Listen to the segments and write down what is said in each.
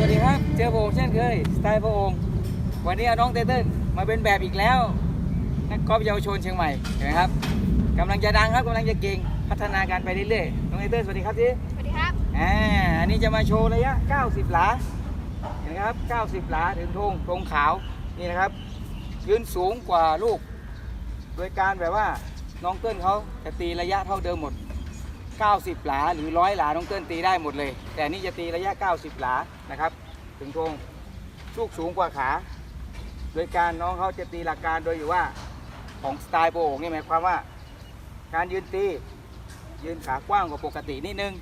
วัสดีครับ เจอพระองค์เช่นเคย สไตล์พระองค์ วันนี้เอาน้องเต้เติ้ลมาเป็นแบบอีกแล้ว นักกอล์ฟเยาวชนเชียงใหม่ เห็นไหมครับกำลังจะดังครับกำลังจะเก่ง พัฒนาการไปเรื่อยๆ น้องเต้เติ้ลสวัสดีครับจีสวัสดีครับ อ่า อันนี้จะมาโชว์ระยะ 90 หลา เห็นไหมครับ 90 หลาถึงธงธงขาว นี่นะครับ ยืนสูงกว่าลูก โดยการแบบว่าน้องเติ้ลเขาจะตีระยะเท่าเดิมหมด 90 หลาหรือร้อยหลาน้องเติ้ลตีได้หมดเลย แต่นี่จะตีระยะ 90 หลานะครับ ถึงธงลูกสูงกว่าขา โดยการน้องเขาจะตีหลักการโดยอยู่ว่าของสไตล์โป่งนี่หมายความว่า การยืนตียืนขากว้างกว่าปกตินิดนึง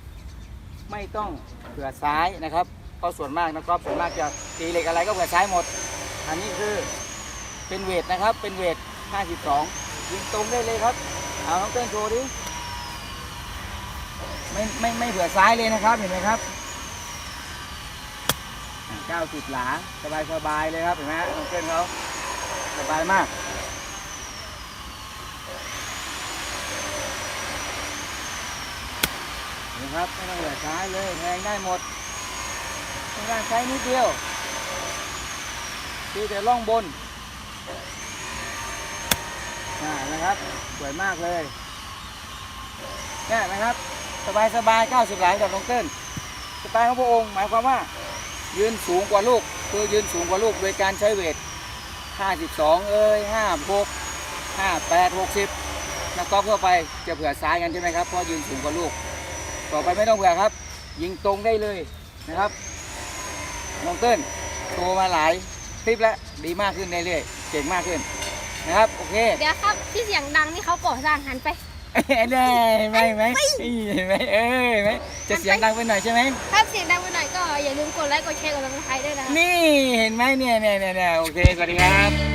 ไม่ต้องเผื่อซ้ายนะครับเพราะส่วนมากนะครับส่วนมากจะตีเหล็กอะไรก็เผื่อซ้ายหมด อันนี้คือเป็นเวทนะครับเป็นเวท 52 ยิงตรงได้เลยครับเอาน้องเต้นโชว์ดิ ไม่ไม่ไม่เผื่อซ้ายเลยนะครับเห็นไหมครับอ่า90หลาสบายสบายเลยครับเห็นไหมฮะน้องเต้นเขาสบายมากนะครับไม่ต้องเหลือซ้ายเลยแทงได้หมดต้องการใช้นิดเดียวตีแต่ล่องบนนะครับสวยมากเลยเนี่นะครับ สบายสบาย90หลายกับน้องเติ้ลสไตล์ของพระองค์หมายความว่า ยืนสูงกว่าลูก คือยืนสูงกว่าลูกโดยการใช้เวท 52 เอ้ย56 58 60 นักกอล์ฟทั่วไปจะเผื่อซ้ายกันใช่ไหมครับเพราะยืนสูงกว่าลูก ต่อไปไม่ต้องเผื่อครับ ยิงตรงได้เลยนะครับน้องเติ้ลโตมาหลายคลิปแล้วดีมากขึ้นเรื่อยๆเก่งมากขึ้นนะครับโอเค เดี๋ยวครับที่เสียงดังนี่เขาก่อสร้างหันไป ได้เห็นไหมเห็นไหมเห็นไหมเออเห็นไหมจะเสียงดังไปหน่อยใช่ไหมถ้าเสียงดังไปหน่อยก็อย่าลืมกดไลค์กดแชร์กดติดตามด้วยนะครับนี่เห็นไหมเนี่ยเนี่ยเนี่ยเนี่ยโอเคสวัสดีครับ